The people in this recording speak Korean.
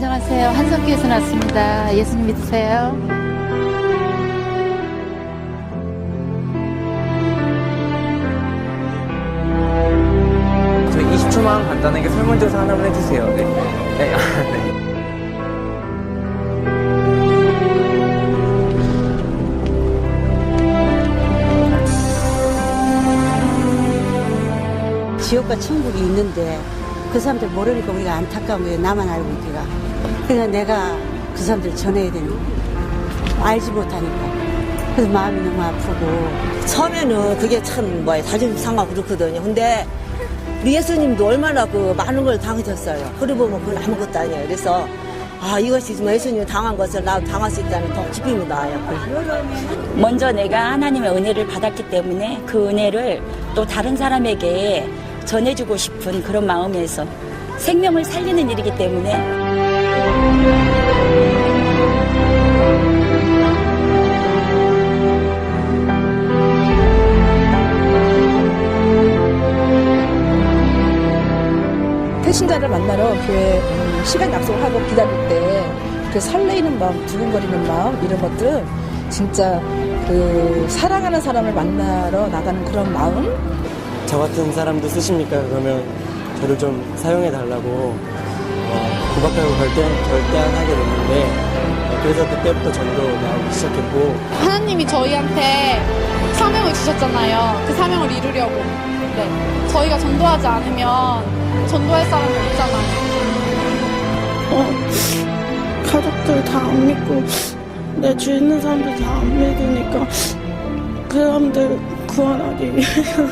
안녕하세요. 한성교에서 났습니다. 예수님 믿으세요. 저희 20초만 간단하게 설문조사 하나만 해주세요. 네. 네. 아, 네. 지옥과 천국이 있는데 그 사람들 모르니까 우리가 안타까운 거예요. 나만 알고 있기가. 그러니까 내가 그 사람들 전해야 되는 거예요. 알지 못하니까. 그래서 마음이 너무 아프고. 처음에는 그게 참 뭐야 자존심 상하고 그렇거든요. 근데 우리 예수님도 얼마나 그 많은 걸 당하셨어요. 그러고 보면 그건 아무것도 아니에요. 그래서 아 이것이 정말 예수님이 당한 것을 나도 당할 수 있다는 더 기쁨이 나요. 먼저 내가 하나님의 은혜를 받았기 때문에 그 은혜를 또 다른 사람에게 전해주고 싶은 그런 마음에서 생명을 살리는 일이기 때문에 태 신자를 만나러 교회 음, 시간 약속을 하고 기다릴 때 그 설레이는 마음, 두근거리는 마음 이런 것들은 진짜 그 사랑하는 사람을 만나러 나가는 그런 마음 저 같은 사람도 쓰십니까? 그러면 저를 좀 사용해 달라고 어, 구박하고 갈때 절대 안 하게 됐는데 어, 그래서 그때부터 전도 나오기 시작했고 하나님이 저희한테 사명을 주셨잖아요. 그 사명을 이루려고. 네. 저희가 전도하지 않으면 전도할 사람이 없잖아요. 어, 가족들 다 안 믿고 내 주위 있는 사람들 다 안 믿으니까 그 사람들 구원하기 위해서